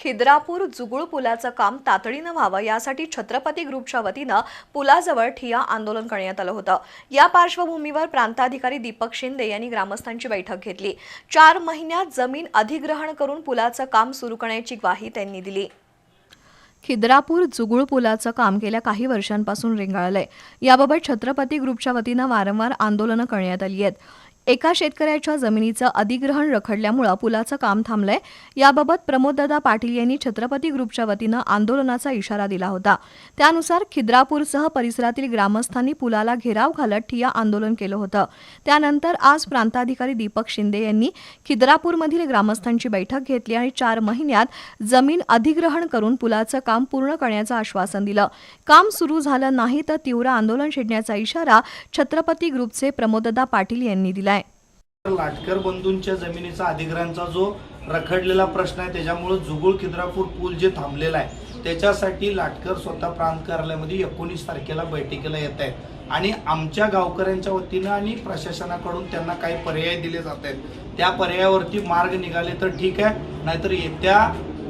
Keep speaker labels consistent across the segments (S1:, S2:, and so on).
S1: खिद्रापूर जुगुळ पुलाचं काम तातडीनं व्हावं यासाठी छत्रपती ग्रुपच्या वतीनं पुलाजवळ ठिया आंदोलन करण्यात आलं होतं. या पार्श्वभूमीवर प्रांताधिकारी दीपक शिंदे यांनी ग्रामस्थांची बैठक घेतली. चार महिन्यात जमीन अधिग्रहण करून पुलाचं काम सुरू करण्याची ग्वाही त्यांनी दिली. खिद्रापूर जुगुळ पुलाचं काम गेल्या काही वर्षांपासून रेंगाळलंय. याबाबत छत्रपती ग्रुपच्या वतीनं वारंवार आंदोलनं करण्यात आली आहेत. एका शेतकऱ्याच्या जमिनीचं अधिग्रहण रखडल्यामुळं पुलाचं काम थांबलंय. याबाबत प्रमोददादा पाटील यांनी छत्रपती ग्रुपच्या वतीनं आंदोलनाचा इशारा दिला होता. त्यानुसार खिद्रापूरसह परिसरातील ग्रामस्थांनी पुलाला घेराव घालत ठिया आंदोलन केलं होतं. त्यानंतर आज प्रांताधिकारी दीपक शिंदे यांनी खिद्रापूरमधील ग्रामस्थांची बैठक घेतली आणि चार महिन्यात जमीन अधिग्रहण करून पुलाचं काम पूर्ण करण्याचं आश्वासन दिलं. काम सुरू झालं नाही तर तीव्र आंदोलन छेडण्याचा इशारा छत्रपती ग्रुपचे प्रमोददा पाटील यांनी दिलाय.
S2: लाटकर बंधूंच्या जमिनीचा अधिग्रहणचा जो रखडलेला प्रश्न आहे त्याच्यामुळे जुगुळ खिद्रापूर पूल जे थांबलेला आहे त्याच्यासाठी लाटकर स्वतः प्रांत कार्यालयामध्ये एकोणीस तारखेला बैठकीला येत आहेत. आणि आमच्या गावकऱ्यांच्या वतीनं आणि प्रशासनाकडून त्यांना काही पर्याय दिले जात आहेत. त्या पर्यायावरती मार्ग निघाले तर ठीक आहे नाहीतर येत्या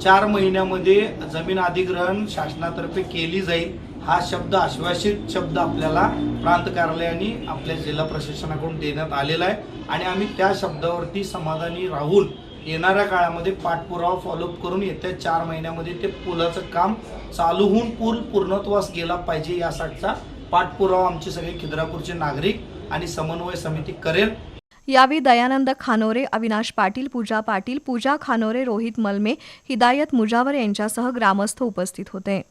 S2: चार महिन्यामध्ये जमीन अधिग्रहण शासनातर्फे केली जाईल हा शब्द आश्वासित शब्द आपल्याला प्रांत कार्यालयाने आपल्या जिल्हा प्रशासनाकडून देण्यात आलेला आहे. आणि आम्ही त्या शब्दावरती समाधानी राहून येणाऱ्या काळामध्ये पाठपुरावा फॉलोअप करून येत्या चार महिन्यामध्ये ते पुलाचं काम चालू होऊन पूल पूर्णत्वास गेला पाहिजे यासाठीचा पाठपुरावा आमचे सगळे खिद्रापूरचे नागरिक आणि समन्वय समिती करेल.
S1: यावेळी दयानंद खानोरे अविनाश पाटील पूजा पाटील पूजा खानोरे रोहित मलमे हिदायत मुजावर यांच्यासह ग्रामस्थ उपस्थित होते.